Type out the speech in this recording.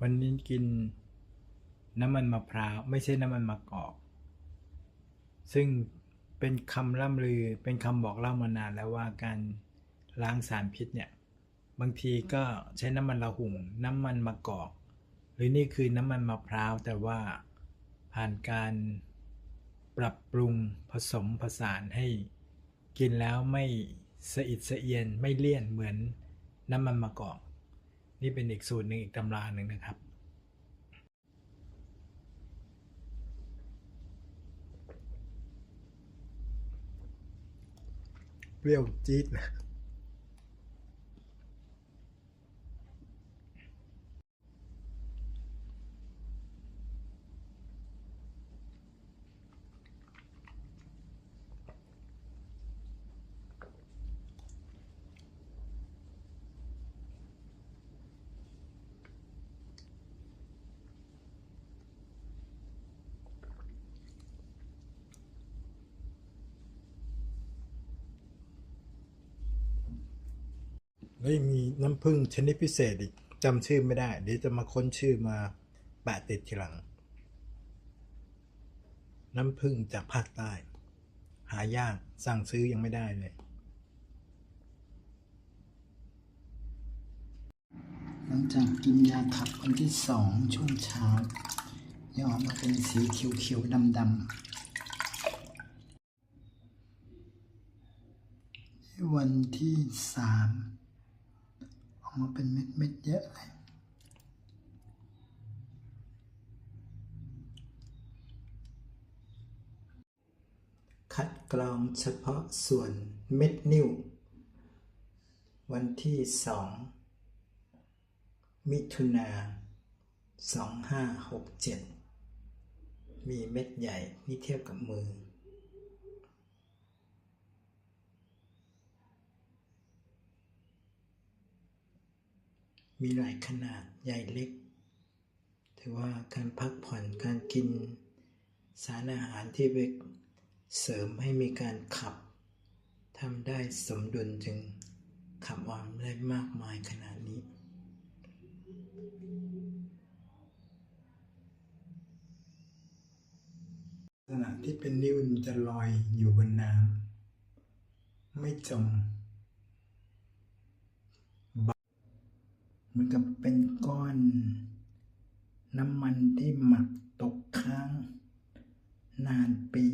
วันนี้กินน้ำมันมะพร้าวไม่ใช่น้ำมันมะกอก ซึ่งเป็นคำล่ำลือเป็นคำบอกเล่ามานานแล้วว่าการล้างสารพิษเนี่ยบางทีก็ใช้น้ำมันละหุ่งน้ำมันมะกอก หรือนี่คือน้ำมันมะพร้าวแต่ว่าผ่านการปรับปรุงผสมผสานให้กินแล้วไม่สะอิดสะเอียนไม่เลี่ยนเหมือนน้ำมันมะกอก นี่เป็นอีกสูตรหนึ่งอีกตำราหนึ่งนะครับ เปรี้ยวจี๊ดนะ แล้วยังมีน้ำผึ้งชนิดพิเศษอีกจำชื่อไม่ได้ เดี๋ยวจะมาค้นชื่อมาแปะติดทีหลัง น้ำผึ้งจากภาคใต้ หายากสั่งซื้อยังไม่ได้เลยหลังจากกินยาขับวันที่สองช่วงเช้ายังออกมาเป็นสีเขียวๆดำๆวันที่สาม ออกมาเป็นเม็ดๆเยอะเลยคัดกรองเฉพาะส่วนเม็ดนิ้ว วันที่สองมิถุนาสองห้าหกเจ็ดมีเม็ดใหญ่นี่เทียบกับมือ มีหลายขนาดใหญ่เล็กถือว่าการพักผ่อนการกินสารอาหารที่ไปเสริมให้มีการขับทำได้สมดุลจึงขับออกได้มากมายขนาดนี้ลักษณะที่เป็นนิ้วจะลอยอยู่บนน้ำไม่จม เห มือนกับเป็นก้อน น้ำมันที่หมักตกค้าง นานปี